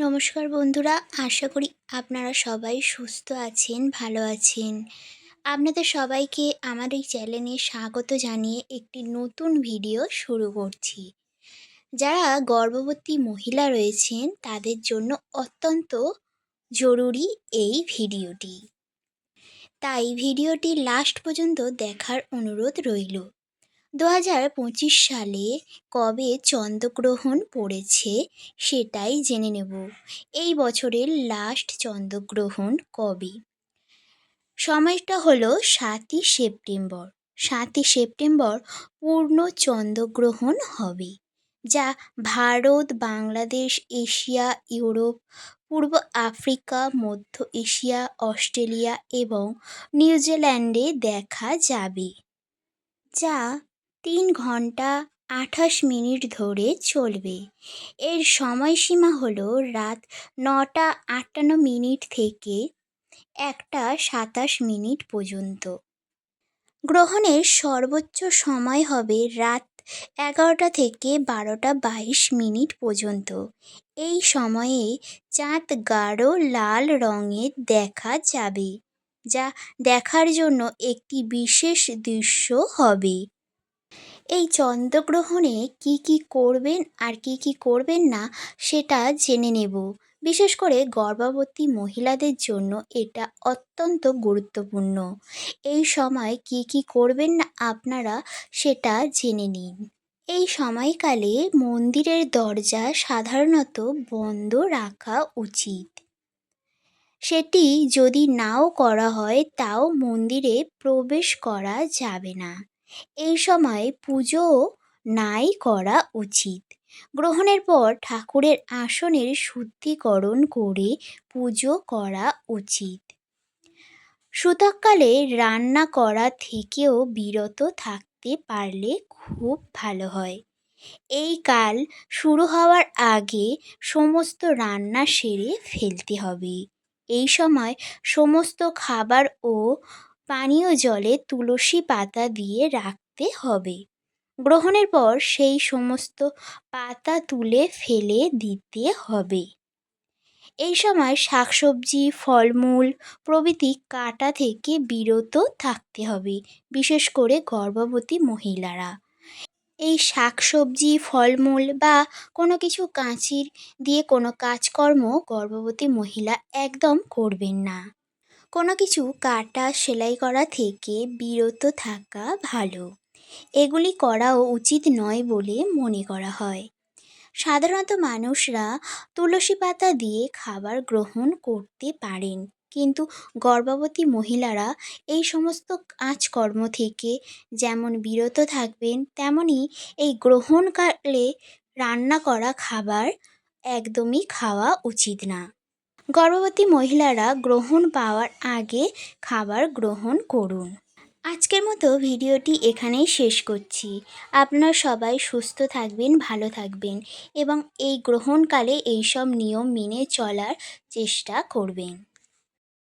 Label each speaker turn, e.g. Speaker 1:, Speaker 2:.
Speaker 1: নমস্কার বন্ধুরা, আশা করি আপনারা সবাই সুস্থ আছেন, ভালো আছেন। আপনাদের সবাইকে আমার এই চ্যানেলে স্বাগত জানিয়ে একটি নতুন ভিডিও শুরু করছি। যারা গর্ভবতী মহিলা রয়েছেন, তাদের জন্য অত্যন্ত জরুরি এই ভিডিওটি। তাই ভিডিওটি লাস্ট পর্যন্ত দেখার অনুরোধ রইল। দু হাজার পঁচিশ সালে কবে চন্দ্রগ্রহণ পড়েছে সেটাই জেনে নেব। এই বছরের লাস্ট চন্দ্রগ্রহণ কবে? সময়টা হলো সাতই সেপ্টেম্বর। সাতই সেপ্টেম্বর পূর্ণ চন্দ্রগ্রহণ হবে, যা ভারত, বাংলাদেশ, এশিয়া, ইউরোপ, পূর্ব আফ্রিকা, মধ্য এশিয়া, অস্ট্রেলিয়া এবং নিউজিল্যান্ডে দেখা যাবে, যা তিন ঘণ্টা আঠাশ মিনিট ধরে চলবে। এর সময়সীমা হল রাত নটা আটান্ন মিনিট থেকে একটা সাতাশ মিনিট পর্যন্ত। গ্রহণের সর্বোচ্চ সময় হবে রাত এগারোটা থেকে বারোটা বাইশ মিনিট পর্যন্ত। এই সময়ে চাঁদ গাঢ় লাল রঙের দেখা যাবে, যা দেখার জন্য একটি বিশেষ দৃশ্য হবে। এই চন্দ্রগ্রহণে কী কী করবেন আর কী কী করবেন না, সেটা জেনে নেব। বিশেষ করে গর্ভবতী মহিলাদের জন্য এটা অত্যন্ত গুরুত্বপূর্ণ। এই সময় কী কী করবেন না, আপনারা সেটা জেনে নিন। এই সময়কালে মন্দিরের দরজা সাধারণত বন্ধ রাখা উচিত। সেটি যদি নাও করা হয়, তাও মন্দিরে প্রবেশ করা যাবে না। এই সময় পুজোও নাই করা উচিত। গ্রহণের পর ঠাকুরের আসনের শুদ্ধিকরণ করে পুজো করা উচিত। সূতককালে রান্না করা থেকেও বিরত থাকতে পারলে খুব ভালো হয়। এই কাল শুরু হওয়ার আগে সমস্ত রান্না সেরে ফেলতে হবে। এই সময় সমস্ত খাবার ও পানীয় জলে তুলসী পাতা দিয়ে রাখতে হবে। গ্রহণের পর সেই সমস্ত পাতা তুলে ফেলে দিতে হবে। এই সময় শাকসবজি, ফলমূল প্রভৃতি কাটা থেকে বিরত থাকতে হবে, বিশেষ করে গর্ভবতী মহিলারা। এই শাকসবজি, ফলমূল বা কোনো কিছু কাঁচির দিয়ে কোনো কাজকর্ম গর্ভবতী মহিলা একদম করবেন না। কোনো কিছু কাটা সেলাই করা থেকে বিরত থাকা ভালো। এগুলি করাও উচিত নয় বলে মনে করা হয়। সাধারণত মানুষরা তুলসী পাতা দিয়ে খাবার গ্রহণ করতে পারেন, কিন্তু গর্ভবতী মহিলারা এই সমস্ত কাজকর্ম থেকে যেমন বিরত থাকবেন তেমনই এই গ্রহণকালে রান্না করা খাবার একদমই খাওয়া উচিত না। গর্ভবতী মহিলারা গ্রহণ পাওয়ার আগে খাবার গ্রহণ করুন। আজকের মতো ভিডিওটি এখানেই শেষ করছি। আপনারা সবাই সুস্থ থাকবেন, ভালো থাকবেন এবং এই গ্রহণকালে এইসব নিয়ম মেনে চলার চেষ্টা করবেন।